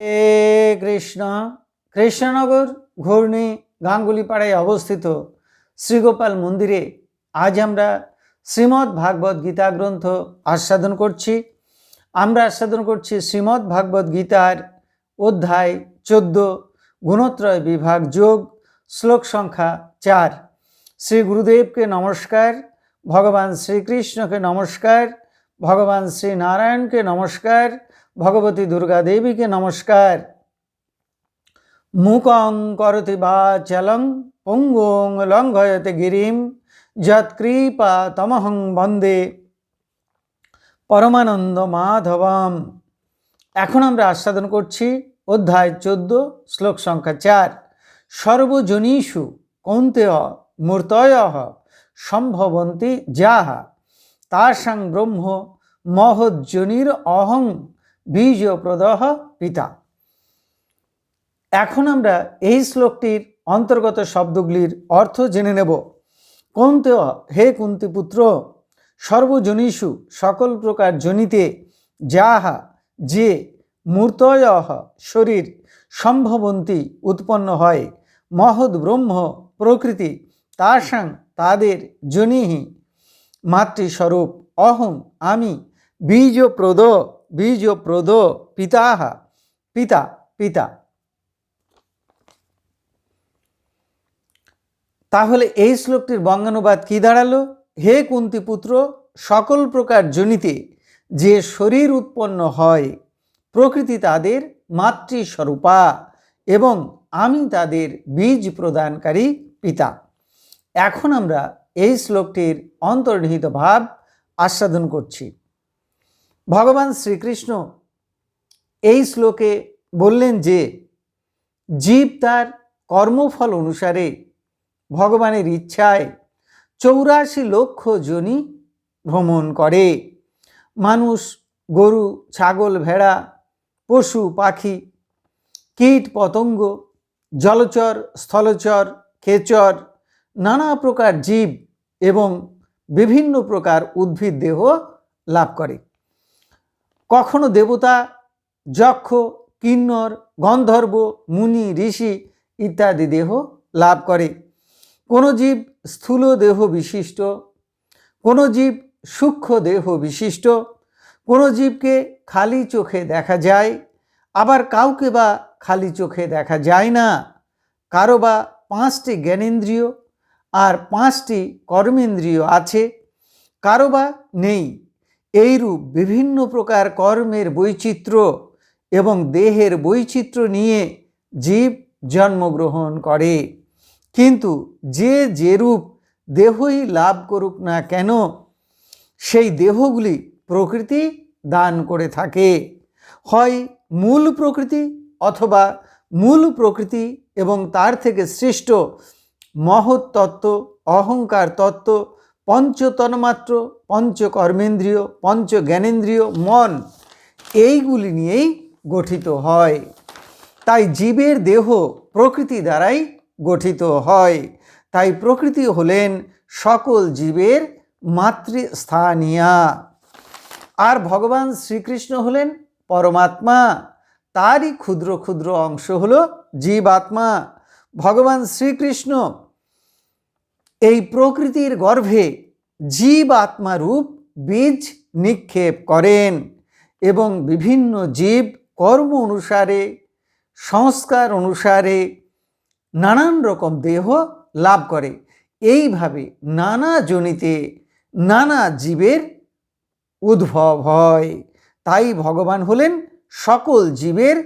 এ কৃষ্ণ, কৃষ্ণনগর ঘূর্ণি গাঙ্গুলিপাড়ায় অবস্থিত শ্রীগোপাল মন্দিরে আজ আমরা শ্রীমদ্ ভাগবত গীতা গ্রন্থ আস্বাদন করছি। আমরা আস্বাদন করছি শ্রীমদ্ ভাগবত গীতার অধ্যায় চোদ্দ, গুণত্রয় বিভাগ যোগ, শ্লোক সংখ্যা চার। শ্রী গুরুদেবকে নমস্কার, ভগবান শ্রীকৃষ্ণকে নমস্কার, ভগবান শ্রী নারায়ণকে নমস্কার ভগবতী দুর্গা দেবীকে নমস্কার। মুকং করতি বা চলং, পঙ্গুং লঙ্ঘয়তে গিরিম যৎকৃপা তমহং বন্দে। পরমানন্দ মাধবম। এখন আমরা আস্বাদন করছি অধ্যায় চোদ্দ, শ্লোক সংখ্যা চার। সর্বজনীষু কৌন্তেয় মূর্তয় সম্ভবন্তি যাহা। তাসাং ব্রহ্ম মহজ্জনির অহং বীজ প্রদহ পিতা। এখন আমরা এই শ্লোকটির অন্তর্গত শব্দগুলির অর্থ জেনে নেব। কৌন্তেয় হে কুন্তিপুত্র, সর্বজনীষু সকল প্রকার জনিতে যাহা যে মূর্তয় শরীর সম্ভবন্তী উৎপন্ন হয়, মহৎ ব্রহ্ম প্রকৃতি তাসাং তাদের জনিহি। মাতৃস্বরূপ অহং আমি বীজপ্রদ বীজপ্রদ পিতাহা পিতা পিতা তাহলে এই শ্লোকটির বঙ্গানুবাদ কি দাঁড়াল হে কুন্তিপুত্র সকল প্রকার জনিতে যে শরীর উৎপন্ন হয় প্রকৃতি তাদের মাতৃস্বরূপা এবং আমি তাদের বীজ প্রদানকারী পিতা এখন আমরা এই শ্লোকটির অন্তর্নিহিত ভাব আস্বাদন করছি ভগবান শ্রীকৃষ্ণ এই শ্লোকে বললেন যে, জীব তার কর্মফল অনুসারে ভগবানের ইচ্ছায় চৌরাশি লক্ষ জনি ভ্রমণ করে। মানুষ, গরু, ছাগল, ভেড়া, পশু, পাখি, কীট, পতঙ্গ, জলচর, স্থলচর, খেচর, নানা প্রকার জীব এবং বিভিন্ন প্রকার উদ্ভিদ দেহ লাভ করে। কখনো দেবতা, যক্ষ, কিন্নর, গন্ধর্ব, মুনি, ঋষি ইত্যাদি দেহ লাভ করে। কোনো জীব স্থূল দেহ বিশিষ্ট, কোনো জীব সূক্ষ্ম দেহ বিশিষ্ট, কোনো জীবকে খালি চোখে দেখা যায়, আবার কাউকে বা খালি চোখে দেখা যায় না। কারও বা পাঁচটি জ্ঞানেন্দ্রিয় আর পাঁচটি কর্মেন্দ্রিয় আছে, কারও বা নেই। এইরূপ বিভিন্ন প্রকার কর্মের বৈচিত্র্য এবং দেহের বৈচিত্র্য নিয়ে জীব জন্মগ্রহণ করে। কিন্তু যে যেরূপ দেহই লাভ করুক না কেন, সেই দেহগুলি প্রকৃতি দান করে থাকে। হয় মূল প্রকৃতি অথবা মূল প্রকৃতি এবং তার থেকে সৃষ্ট মহৎ তত্ত্ব অহংকার তত্ত্ব পঞ্চতন্মাত্র, পঞ্চকর্মেন্দ্রিয় পঞ্চ জ্ঞানেন্দ্রিয় মন, এইগুলি নিয়েই গঠিত হয়। তাই জীবের দেহ প্রকৃতি দ্বারাই গঠিত হয়। তাই প্রকৃতি হলেন সকল জীবের মাতৃস্থানীয়া। আর ভগবান শ্রীকৃষ্ণ হলেন পরমাত্মা। তারই ক্ষুদ্র ক্ষুদ্র অংশ হল জীবাত্মা। ভগবান শ্রীকৃষ্ণ এই প্রকৃতির গর্ভে জীব আত্মারূপ বীজ নিক্ষেপ করেন এবং বিভিন্ন জীব কর্ম অনুসারে, সংস্কার অনুসারে নানান রকম দেহ লাভ করে। এইভাবে নানা জনিতে নানা জীবের উদ্ভব হয়। তাই ভগবান হলেন সকল জীবের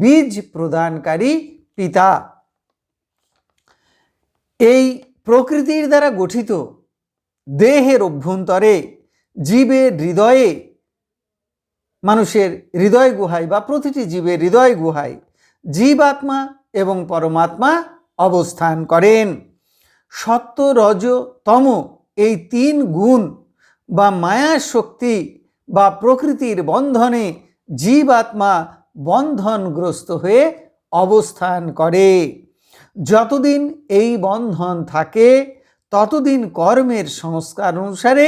বীজ প্রদানকারী পিতা। এই প্রকৃতির দ্বারা গঠিত। দেহের অভ্যন্তরে, জীবের হৃদয়ে, মানুষের হৃদয় গুহায় বা প্রতিটি জীবের হৃদয় গুহায় জীবাত্মা এবং পরমাত্মা অবস্থান করেন। সত্য রজ তম এই তিন গুণ বা মায়া শক্তি বা প্রকৃতির বন্ধনে জীবাত্মা বন্ধনগ্রস্ত হয়ে অবস্থান করে। যতদিন এই বন্ধন থাকে, ততদিন কর্মের সংস্কার অনুসারে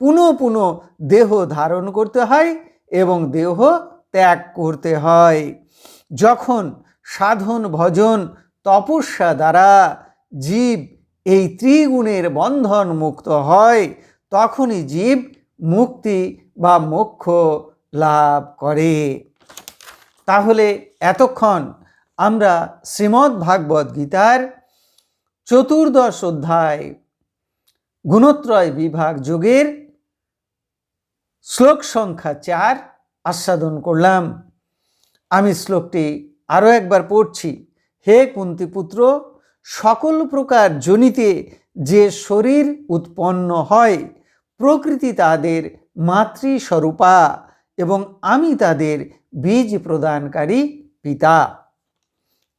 পুনঃ পুনঃ দেহ ধারণ করতে হয় এবং দেহ ত্যাগ করতে হয়। যখন সাধন ভজন তপস্যা দ্বারা জীব এই ত্রিগুণের বন্ধন মুক্ত হয়, তখনই জীব মুক্তি বা মোক্ষ লাভ করে। তাহলে এতক্ষণ আমরা শ্রীমদ্ ভাগবত গীতার চতুর্দশ অধ্যায় গুণত্রয় বিভাগ যোগের শ্লোক সংখ্যা চার আস্বাদন করলাম। আমি শ্লোকটি আরও একবার পড়ছি। হে কুন্তিপুত্র, সকল প্রকার জনিতে যে শরীর উৎপন্ন হয়, প্রকৃতি তাদের মাতৃস্বরূপা এবং আমি তাদের বীজ প্রদানকারী পিতা।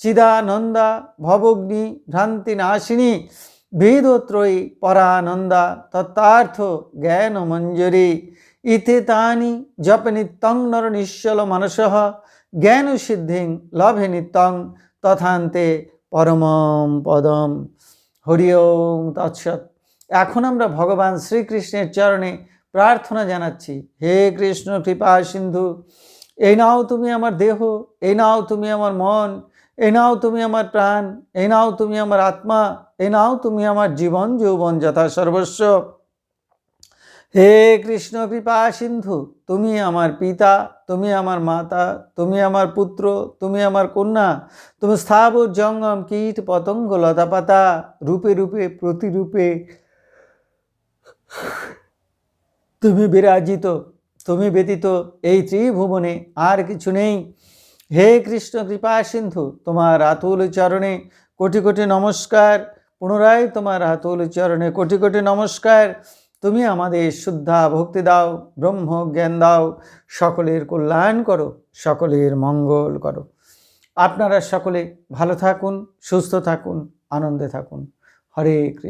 চিদানন্দা, ভবগ্নি, ভ্রান্তিনাশিনী বেদত্রয়ী পরানন্দা, তত্ত্বার্থ জ্ঞান মঞ্জরি ইতে তানি জপ নিত্যং নর নিশ্চল মানস জ্ঞান সিদ্ধিং লভে নিত্যং, তথান্তে পরমম পদম। হরি ওম তৎসৎ। এখন আমরা ভগবান শ্রীকৃষ্ণের চরণে প্রার্থনা জানাচ্ছি, হে কৃষ্ণ কৃপা সিন্ধু, এই নাও তুমি আমার দেহ, এই নাও তুমি আমার মন এই নাও তুমি আমার প্রাণ, এ নাও তুমি আমার আত্মা, এ নাও তুমি আমার জীবন, যৌবন যথা সর্বস্ব। হে কৃষ্ণ কৃপা সিন্ধু, তুমি আমার পিতা, তুমি আমার মাতা, তুমি আমার পুত্র, তুমি আমার কন্যা, তুমি স্থাবর জঙ্গম কীট পতঙ্গ লতাপাতা রূপে রূপে প্রতিরূপে তুমি বিরাজিত, তুমি ব্যতীত এই ত্রিভুবনে আর কিছু নেই। হে কৃষ্ণ, কৃপা সিন্ধু, তোমার আতুল চরণে কোটি কোটি নমস্কার। পুনরায় তোমার আতুল চরণে কোটি কোটি নমস্কার। তুমি আমাদের শুদ্ধা ভক্তি দাও ব্রহ্ম জ্ঞান দাও, সকলের কল্যাণ করো, সকলের মঙ্গল করো। আপনারা সকলে ভালো থাকুন, সুস্থ থাকুন, আনন্দে থাকুন। হরে কৃষ্ণ।